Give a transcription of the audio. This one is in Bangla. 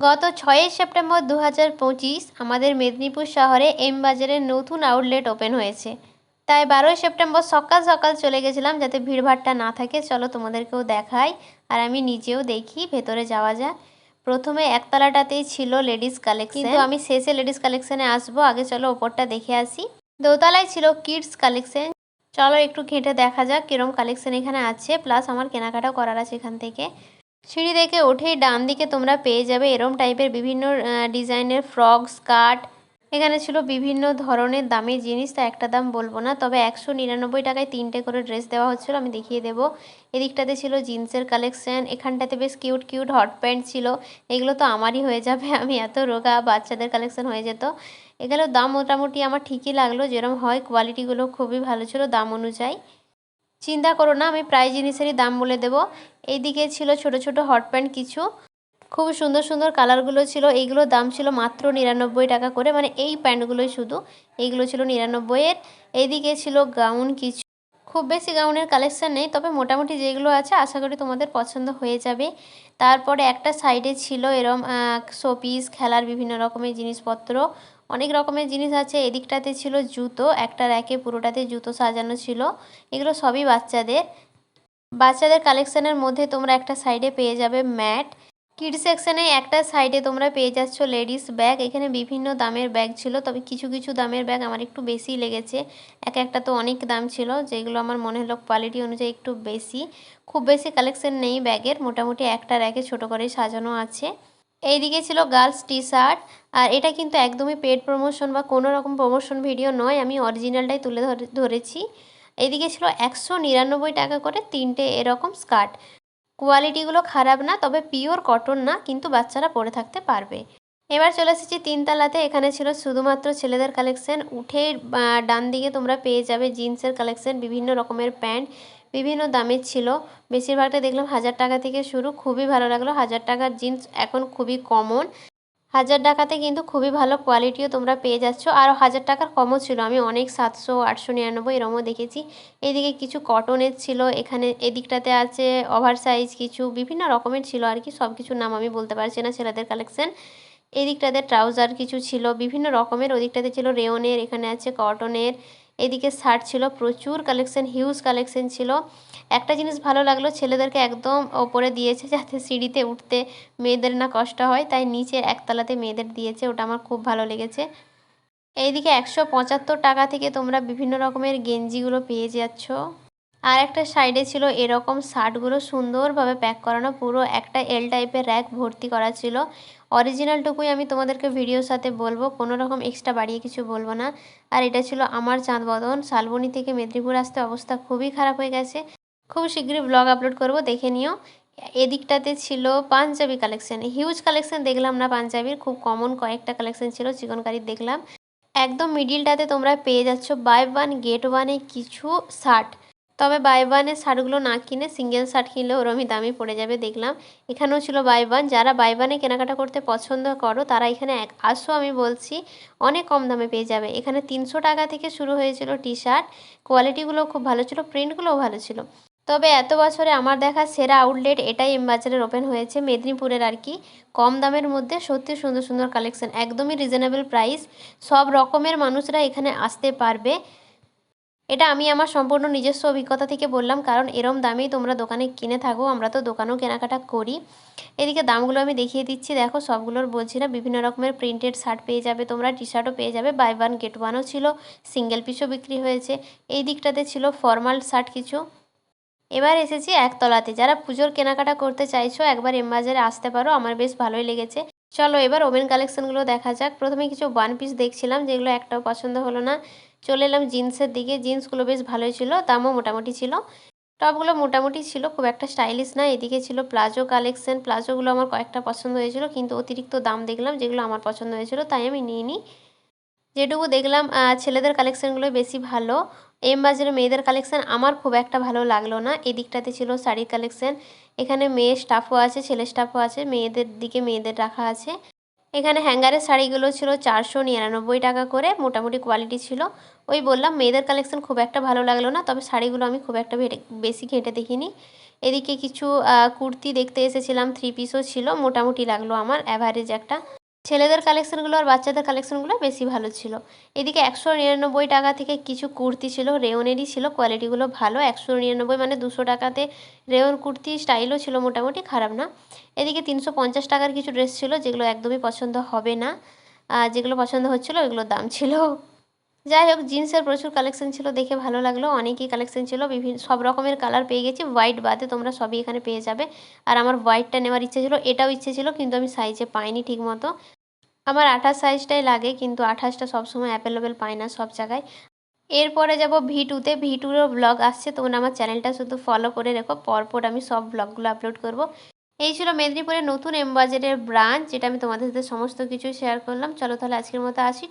গত ছয়ই সেপ্টেম্বর দু হাজার পঁচিশ আমাদের মেদিনীপুর শহরে এম বাজারের নতুন আউটলেট ওপেন হয়েছে। তাই বারোই সেপ্টেম্বর সকাল সকাল চলে গেছিলাম যাতে ভিড়ভাড়টা না থাকে। চলো তোমাদেরকেও দেখাই আর আমি নিজেও দেখি, ভেতরে যাওয়া যাক। প্রথমে একতলাটাতেই ছিল লেডিস কালেকশন। কিন্তু আমি শেষে লেডিস কালেকশনে আসব। আগে চলো ওপরটা দেখে আসি। দোতলায় ছিল কিডস কালেকশন। চলো একটু ঘেঁটে দেখা যাক কিরম কালেকশন এখানে আছে। প্লাস আমার কেনাকাটাও করার আছে এখান থেকে। সিঁড়ি থেকে উঠেই ডান দিকে তোমরা পেয়ে যাবে এরম টাইপের বিভিন্ন ডিজাইনের ফ্রক স্কার্ট এখানে ছিল বিভিন্ন ধরনের দামি জিনিস, তা একটা দাম বলব না। তবে একশো নিরানব্বই টাকায় তিনটে করে ড্রেস দেওয়া হচ্ছিল, আমি দেখিয়ে দেবো। এদিকটাতে ছিল জিন্সের কালেকশান, এখানটাতে বেশ কিউট কিউট হট প্যান্ট ছিল। এগুলো তো আমারই হয়ে যাবে, আমি এত রোগা, বাচ্চাদের কালেকশান হয়ে যেত। এগুলো দাম মোটামুটি আমার ঠিকই লাগল যেরকম হয়, কোয়ালিটিগুলো খুবই ভালো ছিল, দাম অনুযায়ী। চিন্তা করো না, আমি প্রায় জিনিসেরই দাম বলে দেবো। এইদিকে ছিল ছোট ছোট হট প্যান্ট কিছু। খুব সুন্দর সুন্দর কালারগুলো ছিল। এইগুলোর দাম ছিল মাত্র নিরানব্বই টাকা করে। মানে এই প্যান্টগুলোই শুধু। এইগুলো ছিল নিরানব্বইয়ের এইদিকে ছিল গাউন কিছু। খুব বেশি গাউনের কালেকশান নেই, তবে মোটামুটি যেগুলো আছে, আশা করি তোমাদের পছন্দ হয়ে যাবে। তারপরে একটা সাইডে ছিল এরম শোপিস খেলার বিভিন্ন রকমের জিনিসপত্র। অনেক রকমের জিনিস আছে। এদিকটাতে ছিল জুতো, একটা র্যাকে পুরোটাতে জুতো সাজানো ছিল। এগুলো সবই বাচ্চাদের। বাচ্চাদের কালেকশানের মধ্যে তোমরা একটা সাইডে পেয়ে যাবে ম্যাট কিড সেকশানে একটা সাইডে তোমরা পেয়ে যাচ্ছ লেডিস ব্যাগ এখানে বিভিন্ন দামের ব্যাগ ছিল, তবে কিছু কিছু দামের ব্যাগ আমার একটু বেশি লেগেছে। এক একটা তো অনেক দাম ছিল, যেগুলো আমার মনে হলো কোয়ালিটি অনুযায়ী একটু বেশি। খুব বেশি কালেকশন নেই ব্যাগের মোটামুটি একটা র্যাকে ছোটো করে সাজানো আছে। এইদিকে ছিল গার্লস টি শার্ট আর এটা কিন্তু একদমই পেড প্রমোশন বা কোনো রকম প্রমোশন ভিডিও নয়, আমি অরিজিনালটাই তুলে ধরেছি। এদিকে ছিল একশো নিরানব্বই টাকা করে তিনটে এরকম স্কার্ট কোয়ালিটিগুলো খারাপ না, তবে পিওর কটন না, কিন্তু বাচ্চারা পরে থাকতে পারবে। এবার চলে এসেছি তিনতলাতে, এখানে ছিল শুধুমাত্র ছেলেদের কালেকশন উঠে ডান দিকে তোমরা পেয়ে যাবে জিন্সের কালেকশন বিভিন্ন রকমের প্যান্ট। বিভিন্ন দামের ছিল। বেশিরভাগটা দেখলাম হাজার টাকা থেকে শুরু। খুবই ভালো লাগল। হাজার টাকার জিন্স এখন খুবই কমন হাজার টাকাতে কিন্তু খুবই ভালো কোয়ালিটিও তোমরা পেয়ে যাচ্ছ। আর হাজার টাকার কমও ছিল। আমি অনেক সাতশো, আটশো, নিরানব্বই এরমও দেখেছি। এদিকে কিছু কটনের ছিল। এখানে এদিকটাতে আছে ওভার সাইজ কিছু। বিভিন্ন রকমের ছিল আর কি। সব কিছুর নাম আমি বলতে পারছি না, ছেলেদের কালেকশন এদিকটাতে ট্রাউজার কিছু ছিল। বিভিন্ন রকমের। ওদিকটাতে ছিল রেওনের এখানে আছে কটনের এদিকে শার্ট ছিল প্রচুর কালেকশন হিউজ কালেকশন ছিল। একটা জিনিস ভালো লাগল, ছেলেদেরকে একদম ওপরে দিয়েছে যাতে সিঁড়িতে উঠতে মেয়েদের না কষ্ট হয়, তাই নিচে একতলাতে মেয়েদের দিয়েছে, ওটা আমার খুব ভালো লেগেছে। এইদিকে একশো পঁচাত্তর টাকা থেকে তোমরা বিভিন্ন রকমের গেঞ্জিগুলো পেয়ে যাচ্ছ। আর একটা সাইডে ছিল এরকম শার্টগুলো সুন্দরভাবে প্যাক করানো, পুরো একটা এল টাইপের র্যাক ভর্তি করা ছিল। অরিজিনালটুকুই আমি তোমাদেরকে ভিডিওর সাথে বলব, কোনো রকম এক্সট্রা বাড়িয়ে কিছু বলব না। আর এটা ছিল আমার চাঁদ বদন শালবনি থেকে মেদিনীপুর আসতে অবস্থা খুবই খারাপ হয়ে গেছে। খুব শীঘ্রই ব্লগ আপলোড করব, দেখে নিও। এদিকটাতে ছিল পাঞ্জাবি কালেকশন হিউজ কালেকশন দেখলাম না পাঞ্জাবির, খুব কমন কয়েকটা কালেকশন ছিল চিকনকারির দেখলাম। একদম মিডিলটাতে তোমরা পেয়ে যাচ্ছ বাই ওয়ান গেট ওয়ানে কিছু শার্ট তবে বাই ওয়ানের শার্টগুলো না কিনে সিঙ্গেল শার্ট কিনলে ওরমই দামি পড়ে যাবে, দেখলাম। এখানেও ছিল বাই ওয়ান যারা বাই ওয়ানে কেনাকাটা করতে পছন্দ করো, তারা এখানে এক, আসো আমি বলছি, অনেক কম দামে পেয়ে যাবে। এখানে তিনশো টাকা থেকে শুরু হয়েছিল টি শার্ট কোয়ালিটিগুলো খুব ভালো ছিল প্রিন্টগুলোও ভালো ছিল। তবে এত বছরে আমার দেখা সেরা আউটলেট এটাই এম বাজারের ওপেন হয়েছে, মেদিনীপুরের আর কি। কম দামের মধ্যে সত্যি সুন্দর সুন্দর কালেকশন একদমই রিজনেবল প্রাইস সব রকমের মানুষরা এখানে আসতে পারবে। এটা আমি আমার সম্পূর্ণ নিজস্ব অভিজ্ঞতা থেকে বললাম, কারণ এরম দামেই তোমরা দোকানে কিনে থাকো, আমরা তো দোকানেও কেনাকাটা করি। এদিকে দামগুলো আমি দেখিয়ে দিচ্ছি, দেখো সবগুলোর বলছি না, বিভিন্ন রকমের প্রিন্টেড শার্ট পেয়ে যাবে তোমরা টি শার্টও পেয়ে যাবে বাই ওয়ান গেট ওয়ানও ছিল সিঙ্গেল পিসও বিক্রি হয়েছে। এই দিকটাতে ছিল ফর্মাল শার্ট কিছু। এবার এসেছি একতলাতে, যারা পুজোর কেনাকাটা করতে চাইছো, একবার এম বাজারে আসতে পারো, আমার বেশ ভালোই লেগেছে। চলো এবার ওমেন কালেকশনগুলো দেখা যাক। প্রথমে কিছু ওয়ান পিস দেখছিলাম, যেগুলো একটাও পছন্দ হলো না। চলে এলাম জিন্সের দিকে। জিন্সগুলো বেশ ভালোই ছিল, দামও মোটামুটি ছিল। টপগুলো মোটামুটি ছিল, খুব একটা স্টাইলিশ না, এদিকে ছিল প্লাজো কালেকশন প্লাজোগুলো আমার কয়েকটা পছন্দ হয়েছিল, কিন্তু অতিরিক্ত দাম দেখলাম যেগুলো আমার পছন্দ হয়েছিল, তাই আমি নিয়ে নিই। যেটুকু দেখলাম ছেলেদের কালেকশানগুলো বেশি ভালো। এম বাজারে মেয়েদের কালেকশান আমার খুব একটা ভালো লাগল না। এদিকটাতে ছিল শাড়ির কালেকশান এখানে মেয়ে স্টাফও আছে, ছেলে স্টাফও আছে, মেয়েদের দিকে মেয়েদের রাখা আছে। এখানে হ্যাঙ্গারের শাড়িগুলো ছিল চারশো নিরানব্বই টাকা করে, মোটামুটি কোয়ালিটি ছিল। ওই বললাম, মেয়েদের কালেকশন খুব একটা ভালো লাগল না, তবে শাড়িগুলো আমি খুব একটা বেশি ঘেঁটে দেখিনি। এদিকে কিছু কুর্তি দেখতে এসেছিলাম থ্রি পিসও ছিল, মোটামুটি লাগল আমার অ্যাভারেজ একটা। ছেলেদের কালেকশনগুলো আর বাচ্চাদের কালেকশনগুলো বেশি ভালো ছিল। এদিকে একশো নিরানব্বই টাকা থেকে কিছু কুর্তি ছিল, রেওনেরই ছিল কোয়ালিটিগুলো ভালো। একশো নিরানব্বই মানে দুশো টাকাতে রেওন কুর্তি স্টাইলও ছিল মোটামুটি, খারাপ না। এদিকে তিনশো পঞ্চাশ টাকার কিছু ড্রেস ছিল, যেগুলো একদমই পছন্দ হবে না। আর যেগুলো পছন্দ হচ্ছিল, ওইগুলোর দাম ছিল। যাই হোক জিন্সের প্রচুর কালেকশন ছিল, দেখে ভালো লাগল। অনেকই কালেকশন ছিল, বিভিন্ন, সব রকমের কালার পেয়ে গেছি। হোয়াইট বাদে তোমরা সবই এখানে পেয়ে যাবে। আর আমার হোয়াইটটা নেওয়ার ইচ্ছে ছিল, এটাও ইচ্ছে ছিল, কিন্তু আমি সাইজে পাইনি ঠিক মতো আমার আঠাশ সাইজটাই লাগে, কিন্তু আঠাশটা সবসময় অ্যাভেলেবেল পাই না সব জায়গায়। এরপরে যাব ভি টুতে ভি টুরও ব্লগ আসছে, তোমরা আমার চ্যানেলটা শুধু ফলো করে রেখো, পরপর আমি সব ব্লগগুলো আপলোড করব। এই ছিল মেদিনীপুরের নতুন এমবাজারের ব্রাঞ্চ যেটা আমি তোমাদের সাথে সমস্ত কিছু শেয়ার করলাম। চলো তাহলে আজকের মতো আসি